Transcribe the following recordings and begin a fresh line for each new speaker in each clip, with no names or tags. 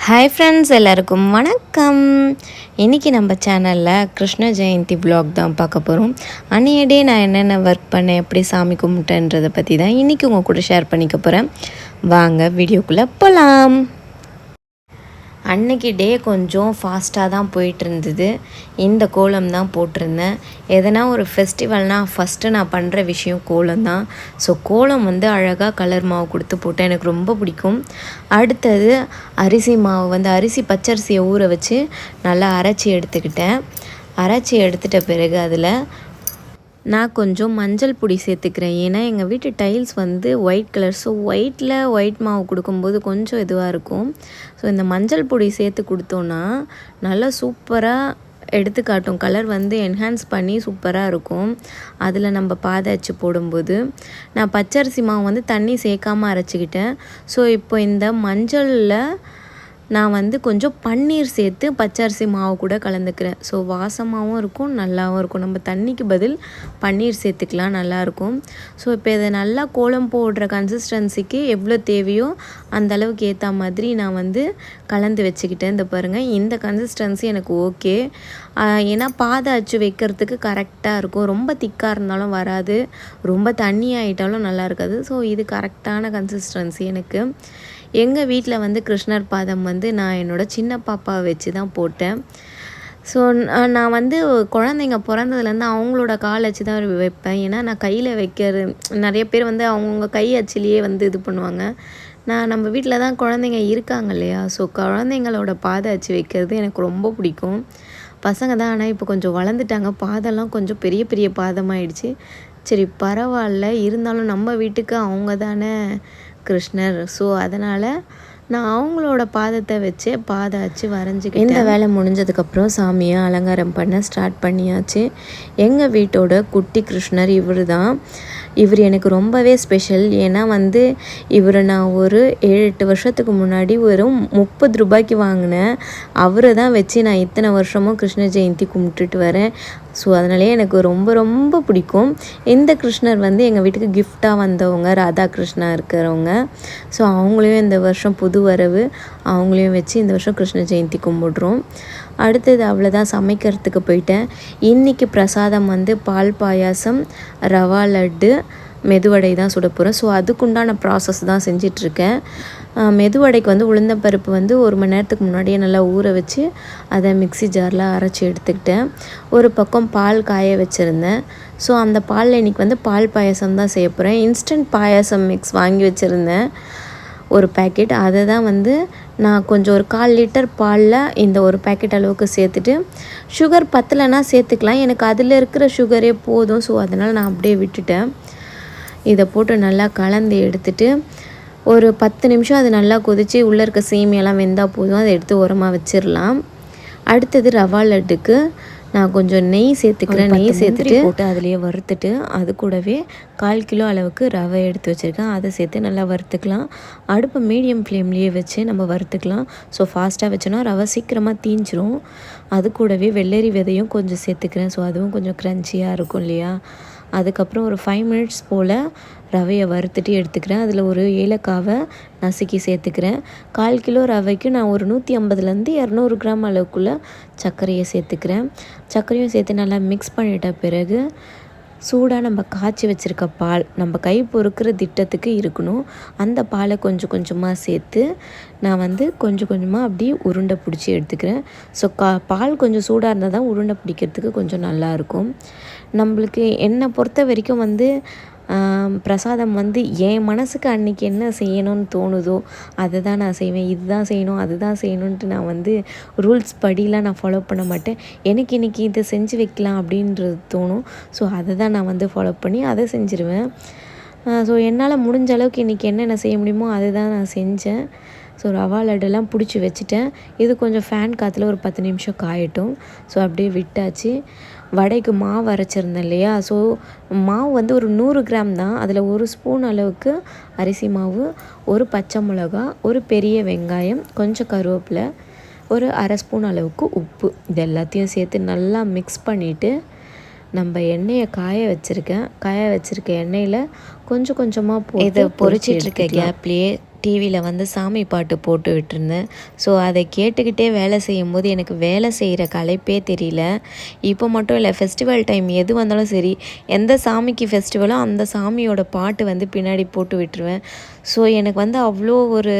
Hi friends எல்லாருக்கும் வணக்கம். இன்றைக்கி நம்ம சேனலில் கிருஷ்ண ஜெயந்தி ப்ளாக் தான் பார்க்க போகிறோம் அன்றைய டே நான் என்னென்ன ஒர்க் பண்ணேன் எப்படி சாமி கும்பிட்டேன்றதை பற்றி தான் இன்றைக்கி உங்கள் கூட ஷேர் பண்ணிக்க போகிறேன் வாங்க வீடியோக்குள்ளே போகலாம் அன்னைக்கு டே கொஞ்சம் ஃபாஸ்ட்டாக தான் போயிட்டுருந்தது. இந்த கோலம் தான் போட்டிருந்தேன். எதனா ஒரு ஃபெஸ்டிவல்னால் ஃபஸ்ட்டு நான் பண்ணுற விஷயம் கோலம் தான். ஸோ கோலம் வந்து அழகாக கலர் மாவு கொடுத்து போட்டேன். எனக்கு ரொம்ப பிடிக்கும். அடுத்தது அரிசி மாவு வந்து அரிசி பச்சரிசியை ஊற வச்சு நல்லா அரைச்சி எடுத்துக்கிட்டேன். அரைச்சி எடுத்துட்ட பிறகு அதில் நான் கொஞ்சம் மஞ்சள் பொடி சேர்த்துக்கிறேன். ஏன்னா எங்கள் வீட்டு டைல்ஸ் வந்து ஒயிட் கலர் ஸோ ஒயிட்டில் ஒயிட் மாவு கொடுக்கும்போது கொஞ்சம் இதுவாக இருக்கும். ஸோ இந்த மஞ்சள் பொடி சேர்த்து கொடுத்தோன்னா நல்லா சூப்பராக எடுத்து காட்டும். கலர் வந்து என்ஹான்ஸ் பண்ணி சூப்பராக இருக்கும். அதில் நம்ம பாதை அச்சு போடும்போது. நான் பச்சரிசி மாவு வந்து தண்ணி சேர்க்காமல் அரைச்சிக்கிட்டேன். ஸோ இப்போ இந்த மஞ்சளில் நான் வந்து கொஞ்சம் பன்னீர் சேர்த்து பச்சரிசி மாவு கூட கலந்துக்கிறேன். ஸோ வாசமாகவும் இருக்கும் நல்லாவும் இருக்கும். நம்ம தண்ணிக்கு பதில் பன்னீர் சேர்த்துக்கலாம் நல்லாயிருக்கும். ஸோ இப்போ இதை நல்லா கோலம் போடுற கன்சிஸ்டன்சிக்கு எவ்வளோ தேவையோ அந்த அளவுக்கு ஏற்ற மாதிரி நான் வந்து கலந்து வச்சுக்கிட்டேன். இந்த பாருங்கள் இந்த கன்சிஸ்டன்சி எனக்கு ஓகே. ஏன்னா பாதை அச்சு வைக்கிறதுக்கு கரெக்டாக இருக்கும். ரொம்ப திக்காக இருந்தாலும் வராது. ரொம்ப தண்ணி ஆகிட்டாலும் நல்லா இருக்காது. ஸோ இது கரெக்டான கன்சிஸ்டன்சி எனக்கு. எங்கள் வீட்டில் வந்து கிருஷ்ணர் பாதம் வந்து நான் என்னோடய சின்ன பாப்பாவை வச்சு தான் போட்டேன். ஸோ நான் வந்து குழந்தைங்க பிறந்ததுலேருந்து அவங்களோட கால் வச்சு தான் வைப்பேன். ஏன்னா நான் கையில் வைக்கிறது நிறைய பேர் வந்து அவங்கவுங்க கை அச்சிலேயே வந்து இது பண்ணுவாங்க. நான் நம்ம வீட்டில் தான் குழந்தைங்க இருக்காங்க இல்லையா? ஸோ குழந்தைங்களோட பாதை அச்சு வைக்கிறது எனக்கு ரொம்ப பிடிக்கும். பசங்க தான் ஆனால் இப்போ கொஞ்சம் வளர்ந்துட்டாங்க. பாதெல்லாம் கொஞ்சம் பெரிய பெரிய பாதமாயிடுச்சு. சரி பரவாயில்ல. இருந்தாலும் நம்ம வீட்டுக்கு அவங்க தானே கிருஷ்ணர். ஸோ அதனால் நான் அவங்களோட பாதத்தை வச்சே பாதாச்சு வரைஞ்சிக்கிட்டேன். இந்த வேலை முடிஞ்சதுக்கப்புறம் சாமியை அலங்காரம் பண்ண ஸ்டார்ட் பண்ணியாச்சு. எங்கள் வீட்டோட குட்டி கிருஷ்ணர் இவர் தான். இவர் எனக்கு ரொம்பவே ஸ்பெஷல் ஏன்னா வந்து இவரை நான் ஒரு ஏழு எட்டு வருஷத்துக்கு முன்னாடி வெறும் முப்பது ரூபாய்க்கு வாங்கினேன். அவரை தான் வச்சு நான் இத்தனை வருஷமும் கிருஷ்ண ஜெயந்தி கும்பிட்டுட்டு வரேன். ஸோ அதனாலே எனக்கு ரொம்ப ரொம்ப பிடிக்கும். இந்த கிருஷ்ணர் வந்து எங்கள் வீட்டுக்கு கிஃப்டாக வந்தவங்க ராதாகிருஷ்ணா இருக்கிறவங்க ஸோ அவங்களையும் இந்த வருஷம் புது வரவு அவங்களையும் வச்சு இந்த வருஷம் கிருஷ்ண ஜெயந்தி கும்பிடுறோம். அடுத்தது அவ்வளோதான் சமைக்கிறதுக்கு போயிட்டேன். இன்றைக்கி பிரசாதம் வந்து பால் பாயாசம் ரவா லட்டு மெதுவடை தான் சுட போகிறேன் ஸோ அதுக்குண்டான ப்ராசஸ் தான் செஞ்சிட்ருக்கேன் மெதுவடைக்கு வந்து உளுந்தம்பருப்பு வந்து ஒரு மணி நேரத்துக்கு முன்னாடியே நல்லா ஊற வச்சு அதை மிக்சி ஜாரில் அரைச்சி எடுத்துக்கிட்டேன். ஒரு பக்கம் பால் காய வச்சுருந்தேன். ஸோ அந்த பாலில் இன்றைக்கி வந்து பால் பாயாசம் தான் செய்ய போகிறேன் இன்ஸ்டன்ட் பாயாசம் மிக்ஸ் வாங்கி வச்சுருந்தேன். ஒரு பேக்கெட் அதை தான் வந்து நான் கொஞ்சம் ஒரு கால் லிட்டர் பாலில் இந்த ஒரு பேக்கெட் அளவுக்கு சேர்த்துட்டு சுகர் பத்தலைன்னா சேர்த்துக்கலாம். எனக்கு அதில் இருக்கிற சுகரே போதும். ஸோ அதனால் நான் அப்படியே விட்டுட்டேன். இதை போட்டு நல்லா கலந்து எடுத்துட்டு ஒரு பத்து நிமிஷம் அது நல்லா கொதித்து உள்ளே இருக்க சேமியெல்லாம் வெந்தால் போதும். அதை எடுத்து உரமாக வச்சிடலாம் அடுத்தது ரவா லட்டுக்கு நான் கொஞ்சம் நெய் சேர்த்துக்கிறேன். நெய் சேர்த்துட்டு போட்டு அதிலேயே வறுத்துட்டு அது கூடவே கால் கிலோ அளவுக்கு ரவை எடுத்து வச்சுருக்கேன். அதை சேர்த்து நல்லா வறுத்துக்கலாம். அடுப்பை மீடியம் ஃப்ளேம்லேயே வச்சு நம்ம வறுத்துக்கலாம். ஸோ ஃபாஸ்ட்டாக வச்சோன்னா ரவை சீக்கிரமாக தீஞ்சிரும். அது கூடவே வெள்ளரி விதையும் கொஞ்சம் சேர்த்துக்கிறேன். ஸோ அதுவும் கொஞ்சம் க்ரன்ச்சியாக இருக்கும் இல்லையா? அதுக்கப்புறம் ஒரு ஃபைவ் மினிட்ஸ் போல் ரவையை வறுத்துட்டு எடுத்துக்கிறேன். அதில் ஒரு ஏலக்காவை நசுக்கி சேர்த்துக்கிறேன். கால் கிலோ ரவைக்கு நான் ஒரு நூற்றி ஐம்பதுலேருந்து இரநூறு கிராம் அளவுக்குள்ளே சர்க்கரையை சேர்த்துக்கிறேன். சர்க்கரையும் சேர்த்து நல்லா மிக்ஸ் பண்ணிட்ட பிறகு சூடாக நம்ம காய்ச்சி வச்சுருக்க பால் நம்ம கை பொறுக்கிற திட்டத்துக்கு இருக்கணும். அந்த பாலை கொஞ்சம் கொஞ்சமாக சேர்த்து நான் வந்து கொஞ்சம் கொஞ்சமாக அப்படியே உருண்டை பிடிச்சி எடுத்துக்கிறேன். ஸோ கா பால் கொஞ்சம் சூடாக இருந்தால் தான் உருண்டை பிடிக்கிறதுக்கு கொஞ்சம் நல்லாயிருக்கும் நம்மளுக்கு என்னை பொறுத்த வரைக்கும் வந்து பிரசாதம் வந்து என் மனசுக்கு அன்றைக்கி என்ன செய்யணும்னு தோணுதோ அதை தான் நான் செய்வேன். இதுதான் செய்யணும் அதுதான் செய்யணுன்ட்டு நான் வந்து ரூல்ஸ் படிலாம் நான் ஃபாலோ பண்ண மாட்டேன். எனக்கு இன்றைக்கி இதை செஞ்சு வைக்கலாம் அப்படின்றது தோணும். ஸோ அதை தான் நான் வந்து ஃபாலோ பண்ணி அதை செஞ்சுருவேன். ஸோ என்னால் முடிஞ்ச அளவுக்கு இன்றைக்கி என்னென்ன செய்ய முடியுமோ அதை தான் நான் செஞ்சேன். ஸோ ரவா லட்டெல்லாம் பிடிச்சி வச்சுட்டேன். இது கொஞ்சம் ஃபேன் காற்றுல ஒரு பத்து நிமிஷம் காயட்டும். ஸோ அப்படியே விட்டாச்சு. வடைக்கு மாவு அரைச்சிருந்தேன் இல்லையா? ஸோ மாவு வந்து ஒரு நூறு கிராம் தான். அதில் ஒரு ஸ்பூன் அளவுக்கு அரிசி மாவு ஒரு பச்சை மிளகா ஒரு பெரிய வெங்காயம் கொஞ்சம் கருவேப்பிலை ஒரு அரை ஸ்பூன் அளவுக்கு உப்பு. இது எல்லாத்தையும் சேர்த்து நல்லா மிக்ஸ் பண்ணிவிட்டு நம்ம எண்ணெயை காய வச்சுருக்கேன். காய வச்சுருக்க எண்ணெயில் கொஞ்சம் கொஞ்சமாக
இதை எடுத்துக்கலாம்.
கேப்லேயே டிவியில் வந்து சாமி பாட்டு போட்டு விட்டுருந்தேன். ஸோ அதை கேட்டுக்கிட்டே வேலை செய்யும்போது எனக்கு வேலை செய்கிற கலைப்பே தெரியல. இப்போ மட்டும் இல்லை ஃபெஸ்டிவல் டைம் எது வந்தாலும் சரி எந்த சாமிக்கு ஃபெஸ்டிவலோ அந்த சாமியோட பாட்டு வந்து பின்னாடி போட்டு விட்டுருவேன். ஸோ எனக்கு வந்து அவ்வளோ ஒரு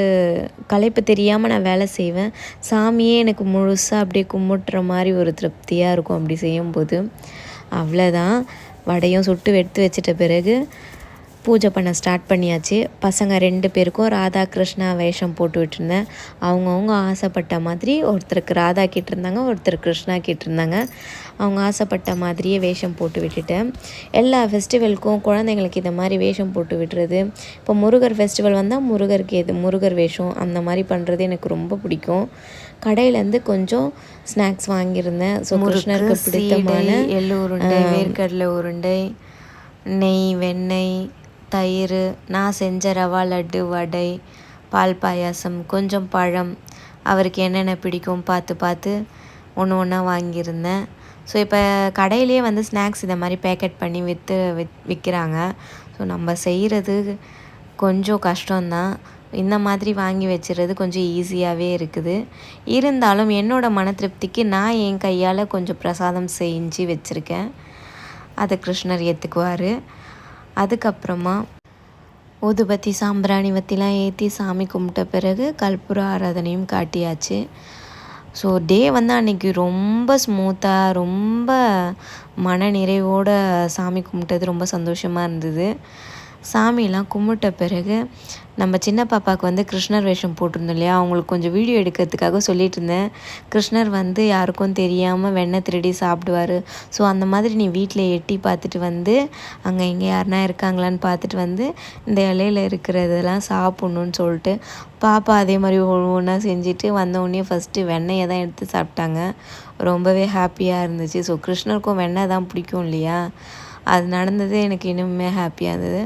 கலைப்பு தெரியாமல் நான் வேலை செய்வேன். சாமியே எனக்கு முழுசாக அப்படியே கும்பிட்டுற மாதிரி ஒரு திருப்தியாக இருக்கும் அப்படி செய்யும்போது. அவ்வளோதான் வடையும் சுட்டு எடுத்து வச்சிட்ட பிறகு பூஜை பண்ண ஸ்டார்ட் பண்ணியாச்சு. பசங்க ரெண்டு பேருக்கும் ராதா கிருஷ்ணா வேஷம் போட்டு விட்டுருந்தேன். அவங்கவுங்க ஆசைப்பட்ட மாதிரி ஒருத்தருக்கு ராதா கேட்டிருந்தாங்க ஒருத்தர் கிருஷ்ணா கேட்டிருந்தாங்க. அவங்க ஆசைப்பட்ட மாதிரியே வேஷம் போட்டு விட்டுட்டேன். எல்லா ஃபெஸ்டிவலுக்கும் குழந்தைங்களுக்கு இந்த மாதிரி வேஷம் போட்டு விட்டுறது. இப்போ முருகர் ஃபெஸ்டிவல் வந்தால் முருகருக்கு எது முருகர் வேஷம் அந்த மாதிரி பண்ணுறது எனக்கு ரொம்ப பிடிக்கும். கடையிலேருந்து கொஞ்சம் ஸ்நாக்ஸ் வாங்கியிருந்தேன். ஸோ கிருஷ்ணருக்கு பிடித்தமான எள்ளு உருண்டை வேர்க்கடலை உருண்டை நெய் வெண்ணெய் தயிர் நான் செஞ்ச ரவா லட்டு வடை பால் பாயாசம் கொஞ்சம் பழம். அவருக்கு என்னென்ன பிடிக்கும் பார்த்து பார்த்து ஒன்று ஒன்றா வாங்கியிருந்தேன். ஸோ இப்போ கடையிலேயே வந்து ஸ்நாக்ஸ் இதை மாதிரி பேக்கெட் பண்ணி விற்று வித் விற்கிறாங்க ஸோ நம்ம செய்கிறது கொஞ்சம் கஷ்டம்தான். இந்த மாதிரி வாங்கி வச்சுறது கொஞ்சம் ஈஸியாகவே இருக்குது. இருந்தாலும் என்னோடய மன திருப்திக்கு நான் என் கையால் கொஞ்சம் பிரசாதம் செஞ்சு வச்சுருக்கேன். அதை கிருஷ்ணர் ஏற்றுக்குவார் அதுக்கப்புறமா ஊதுபத்தி சாம்பிராணி வத்திலாம் ஏற்றி சாமி கும்பிட்ட பிறகு கற்பூர ஆராதனையும் காட்டியாச்சு. ஸோ டே வந்து அன்றைக்கி ரொம்ப ஸ்மூத்தாக ரொம்ப மன நிறைவோடு சாமி கும்பிட்டது ரொம்ப சந்தோஷமாக இருந்தது. சாமியெல்லாம் கும்பிட்ட பிறகு நம்ம சின்ன பாப்பாவுக்கு வந்து கிருஷ்ணர் வேஷம் போட்டிருந்தோம் இல்லையா? அவங்களுக்கு கொஞ்சம் வீடியோ எடுக்கிறதுக்காக சொல்லிட்டு இருந்தேன் கிருஷ்ணர் வந்து யாருக்கும் தெரியாமல் வெண்ணெய் திருடி சாப்பிடுவார். ஸோ அந்த மாதிரி நீ வீட்டில் எட்டி பார்த்துட்டு வந்து அங்கே இங்கே யாருனா இருக்காங்களான்னு பார்த்துட்டு வந்து இந்த இலையில இருக்கிறதெல்லாம் சாப்பிட்ணுன்னு சொல்லிட்டு பாப்பா அதே மாதிரி ஒவ்வொன்றா செஞ்சுட்டு வந்தவுடனே ஃபஸ்ட்டு வெண்ணெயை தான் எடுத்து சாப்பிட்டாங்க. ரொம்பவே ஹாப்பியாக இருந்துச்சு. ஸோ கிருஷ்ணருக்கும் வெண்ணெய் தான் பிடிக்கும் இல்லையா? அது நடந்தது எனக்கு இன்னுமே ஹாப்பியாக இருந்தது.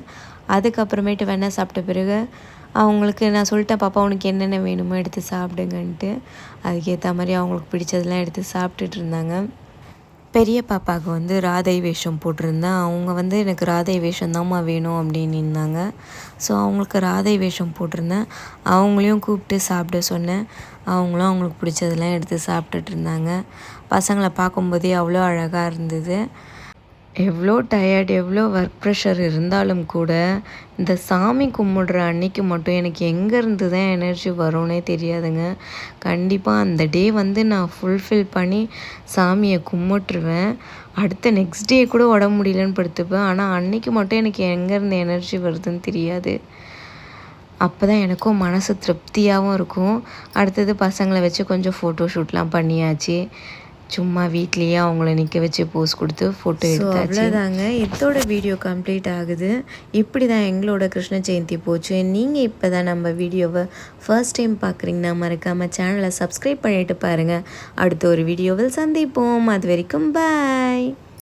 அதுக்கப்புறமேட்டு வேணால் சாப்பிட்ட பிறகு அவங்களுக்கு நான் சொல்லிட்டேன் பாப்பா உனக்கு என்னென்ன வேணுமோ எடுத்து சாப்பிடுங்கன்ட்டு. அதுக்கேற்ற மாதிரி அவங்களுக்கு பிடிச்சதெல்லாம் எடுத்து சாப்பிட்டுட்டு இருந்தாங்க. பெரிய பாப்பாவுக்கு வந்து ராதை வேஷம் போட்டிருந்தேன். அவங்க வந்து எனக்கு ராதை வேஷம் தான்மா வேணும் அப்படின்னு இருந்தாங்க ஸோ அவங்களுக்கு ராதை வேஷம் போட்டிருந்தேன். அவங்களையும் கூப்பிட்டு சாப்பிட சொன்னேன். அவங்களும் அவங்களுக்கு பிடிச்சதெல்லாம் எடுத்து சாப்பிட்டுட்டு இருந்தாங்க. பசங்களை பார்க்கும்போதே அவ்வளோ அழகாக இருந்தது. எவ்வளோ டயர்ட் எவ்வளோ ஒர்க் ப்ரெஷர் இருந்தாலும் கூட இந்த சாமி கும்பிடுற அன்னைக்கு மட்டும் எனக்கு எங்கேருந்து தான் எனர்ஜி வரும்னே தெரியாதுங்க. கண்டிப்பாக அந்த டே வந்து நான் ஃபுல்ஃபில் பண்ணி சாமியை கும்பிட்டுருவேன். அடுத்த நெக்ஸ்ட் டே கூட உடம்பு முடியலன்னு படுத்துப்பேன். ஆனால் அன்னைக்கு மட்டும் எனக்கு எங்கேருந்து எனர்ஜி வருதுன்னு தெரியாது. அப்போ தான் எனக்கும் மனசு திருப்தியாகவும் இருக்கும். அடுத்தது பசங்களை வச்சு கொஞ்சம் ஃபோட்டோ ஷூட்லாம் பண்ணியாச்சு. சும்மா வீட்லேயே அவங்கள நிற்க வச்சு போஸ் கொடுத்து ஃபோட்டோ எடுத்தாச்சு. அவ்வளோதாங்க இதோட வீடியோ கம்ப்ளீட் ஆகுது. இப்படி தான் எங்களோட கிருஷ்ண ஜெயந்தி போச்சு. நீங்கள் இப்போ தான் நம்ம வீடியோவை ஃபர்ஸ்ட் டைம் பார்க்குறீங்கன்னா மறக்காமல் சேனலை சப்ஸ்கிரைப் பண்ணிட்டு பாருங்கள் அடுத்த ஒரு வீடியோவில் சந்திப்போம். அது வரைக்கும் பாய்